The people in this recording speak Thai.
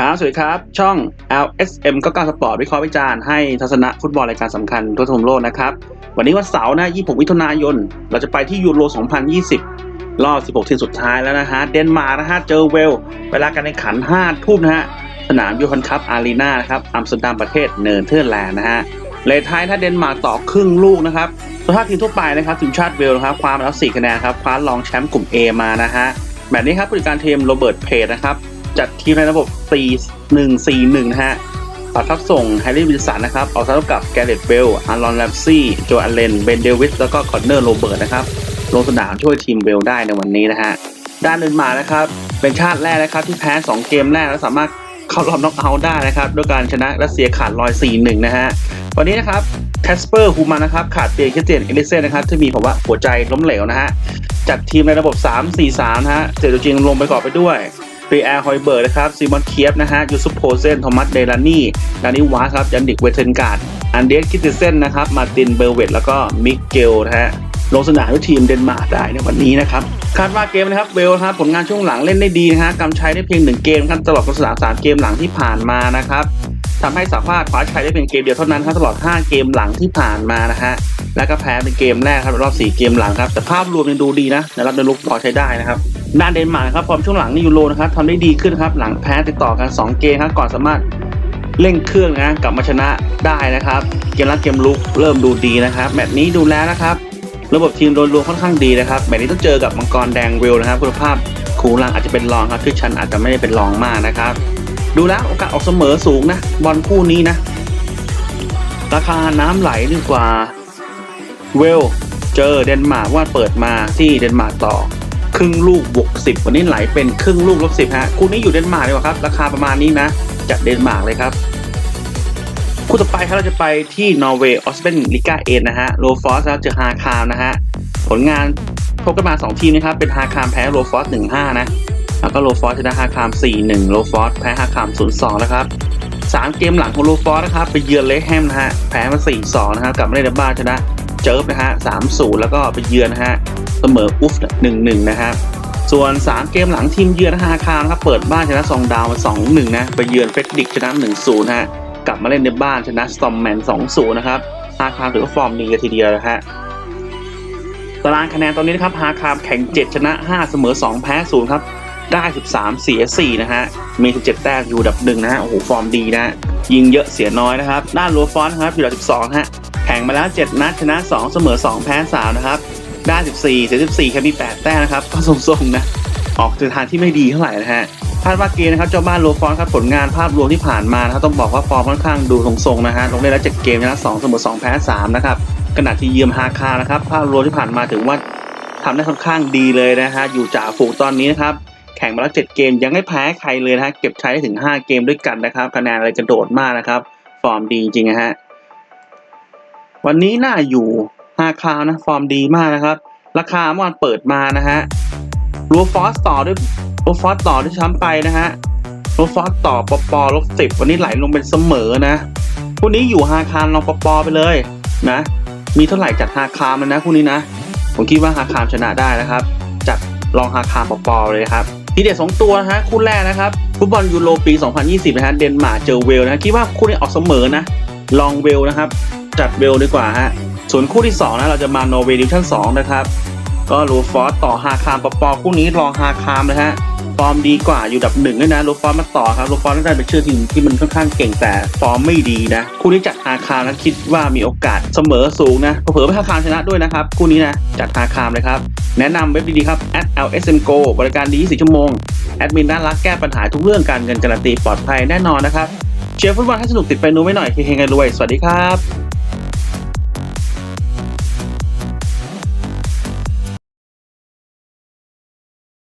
ครับสวัสดีครับ ช่อง LSM ก็การสปอร์ตวิเคราะห์วิจารณ์ให้ทัศนะฟุตบอลรายการสำคัญทั่วทุกมุมโลกนะครับ วันนี้วันเสาร์นะ26มิถุนายน เราจะไปที่ยูโร 2020 รอบ 16 ทีมสุดท้ายแล้วนะฮะ เดนมาร์กนะฮะ เจอเวล เวลาการแข่งขัน 5 ทุ่มนะฮะ สนามยูฮันคัพอารีนานะครับอัมสเตอร์ดัมประเทศเนเทอร์แลนด์นะฮะเลยท้ายถ้าเดนมาร์กต่อครึ่งลูกนะครับสภาพทีมทั่วไปนะครับทีมชาติเวลนะครับคว้ามาแล้ว4คะแนนครับคว้ารองแชมป์กลุ่ม A มานะฮะแบบนี้ครับผู้จัดการทีมโรเบิร์ตเพจนะครับ จัดทีมในระบบ 4-1-4-1 นะฮะปัดทับส่งแฮร์รี่วิลสันนะครับออกสำหรับกับแกเรตเบลอารอนแลมซี่โจอัลเลนเบนเดวิสแล้วก็คอนเนอร์โรเบิร์ตนะครับลงสนามช่วยทีมเวลได้ในวันนี้นะฮะด้านเดนมาร์กนะครับเป็นชาติแรกนะครับที่แพ้ 2 เกมแรกแล้วสามารถเข้ารอบน็อกเอาท์ได้นะครับด้วยการชนะรัสเซียขาดลอย 4-1 นะฮะวันนี้นะครับแคสเปอร์ฮูมันนะครับขาดเตียงคริสเตียนเอลิเซ่นนะครับที่มีภาวะหัวใจล้มเหลวนะฮะจัดทีมในระบบ 3-4-3 นะฮะเจตัวจริงลงไปกอนไปด้วย ฟรีแอร์ฮอยเบิร์ดนะครับซีมอนเคียฟนะฮะยูซุปโพเซนโทมัสเดลานี่ดานิวาสครับยันดิกเวเทนการ์ดอันเดสคิติเซนนะครับมาตินเบลเวตแล้วก็มิเกลนะฮะลงสนามด้วยทีมเดนมาร์กได้ในวันนี้นะครับคาดว่าเกมนะครับเวลครับผลงานช่วงหลังเล่นได้ดีนะฮะกำชัยได้เพียงหนึ่งเกมครับตลอดการสนามสามเกมหลังที่ผ่านมานะครับทำให้สามารถคว้าชัยได้เพียงเกมเดียวเท่านั้นครับตลอด 5 เกมหลังที่ผ่านมานะฮะแล้วก็แพ้เป็นเกมแรกครับรอบ 4 เกมหลังครับแต่ภาพรวมยังดูดีนะในรับในลุกพอใช้ได้นะครับ ด้านเดนมาร์กนะครับฟอร์มช่วงหลังในยูโรนะครับทำได้ดีขึ้นครับหลังแพ้ติดต่อกัน 2 เกมครับก่อนสามารถเร่งเครื่องนะกลับมาชนะได้นะครับ เกมรับเกมลุกเริ่มดูดีนะครับแมตช์นี้ดูแล้วนะครับ ระบบทีมโดยรวมค่อนข้างดีนะครับแมตช์นี้ต้องเจอกับมังกรแดงเวลนะครับคุณภาพคูลังอาจจะเป็นรองครับที่ชันอาจจะไม่ได้เป็นรองมากนะครับ ดูแล้วโอกาสออกเสมอสูงนะบอลคู่นี้นะ ราคาน้ำไหลดีกว่าเวลเจอเดนมาร์กว่าเปิดมาที่เดนมาร์กต่อ ครึ่งลูกบวกสิบวันนี้ไหลเป็นครึ่งลูกลบสิบฮะคู่นี้อยู่เดนมาร์กดีกว่าครับ ราคาประมาณนี้นะจากเดนมาร์กเลยครับคู่ต่อไปครับเราจะไปที่นอร์เวย์ออสเปนลิก้าเอนะฮะโรฟอสเจอฮาคามนะฮะผลงานพบกันมา 2 ทีมนะครับ เป็นฮาคามแพ้โรฟอส1-5นะ แล้วก็โรฟอสชนะฮาคาม4-1โรฟอสแพ้ฮาคาม0-2นย์สองนะครับ3เกมหลังของโรฟอสนะครับ ไปเยือนเลคแฮมนะฮะแพ้มา4-2นะครับกลับมาเล่นในบ้านชนะ เจิร์ฟนะฮะ3-0แล้วก็ไปเยือนนะฮะเสมออุฟ1-1นะครับส่วน 3 เกมหลังทีมเยือนฮาคามนะครับเปิดบ้านชนะซองดาวมา2-1นะไปเยือนเฟรดดิกชนะ 1-0นะฮะกลับมาเล่นในบ้านชนะสตอมแมน 2-0 นะครับฮาคามถือว่าฟอร์มดีเลยทีเดียวนะฮะตารางคะแนนตอนนี้นะครับฮาคามแข่ง 7 ชนะ 5 เสมอ 2 แพ้ 0 ครับ ได้ 13 เสีย 4 นะฮะมี 17 แต้มอยู่ดับหนึ่งนะฮะโอ้โหฟอร์มดีนะยิงเยอะเสียน้อยนะครับด้านโรฟอนครับอยู่อันดับ 12 ฮะ แข่งมาแล้ว 7 นัดชนะ 2 เสมอ 2 แพ้3นะครับ ได้ 14เสีย14แค่มี 8 แต้มนะครับ ก็ทรงๆนะ ออกในทางที่ไม่ดีเท่าไหร่นะฮะคาดว่าเกมนะครับเจ้าบ้านโรฟอนครับผลงานภาพรวมที่ผ่านมานะครับต้องบอกว่าฟอร์มค่อนข้างดูทรงๆนะฮะลงได้แล้ว7เกมชนะ2เสมอ2แพ้3นะครับขณะที่เยืมฮาคานะครับภาพรวมที่ผ่านมาถือว่าทำได้ค่อนข้างดีเลยนะฮะอยู่จ่าฝูงตอนนี้นะครับแข่งมาแล้ว7เกมยังไม่แพ้ใครเลยนะฮะเก็บใช้ได้ถึง 5 เกมด้วยกันนะครับคะแนนอะไรกระโดดมากนะครับ ฟอร์มดีจริงนะฮะ วันนี้น่าอยู่ฮาคานะ ฟอร์มดีมากนะครับ ราคาเมื่อวานเปิดมานะฮะรัวฟอสต่อด้วยโรฟอสต่อที่ช้ำไปนะฮะโรฟอสต่อปปลบสิบวันนี้ไหลลงเป็นเสมอนะคู่นี้อยู่ฮาคารลองปปไปเลยนะ มีเท่าไหร่จัดฮาคามเลยนะคู่นี้นะ ผมคิดว่าฮาคามชนะได้นะครับ จัดลองฮาคามปปเลยครับทีเด็ดสองตัวนะฮะคู่แรกนะครับฟุตบอลยูโรปี 2020 นะฮะเดนมาร์กเจอเวลนะคิดว่าคู่นี้ออกเสมอนะลองเวลนะครับ จัดเวลดีกว่าฮะส่วนคู่ที่สองนะ เราจะมาโนเวย์ดิชั่น2นะครับ ก็รูฟอสต่อฮาคามปปคู่นี้รองฮาคามนะฮะฟอร์มดีกว่าอยู่ดับหนึ่งด้วยนะรูฟอสมาต่อครับรูฟอสน่าจะเป็นชื่อทีมที่มันค่อนข้างเก่งแต่ฟอร์มไม่ดีนะ คู่นี้จัดฮาคามนะคิดว่ามีโอกาสเสมอสูงนะเผื่อไปฮาคามชนะด้วยนะครับ คู่นี้นะจัดฮาคามเลยครับ แนะนำเว็บดีๆครับ @lsmgo บริการดี24ชั่วโมงแอดมินน่ารักแก้ปัญหาทุกเรื่องการเงินการันตีปลอดภัยแน่นอนนะครับเชียร์ฟุตบอลให้สนุกติดไปนูไว้หน่อยเฮงๆกันรวยสวัสดีครับ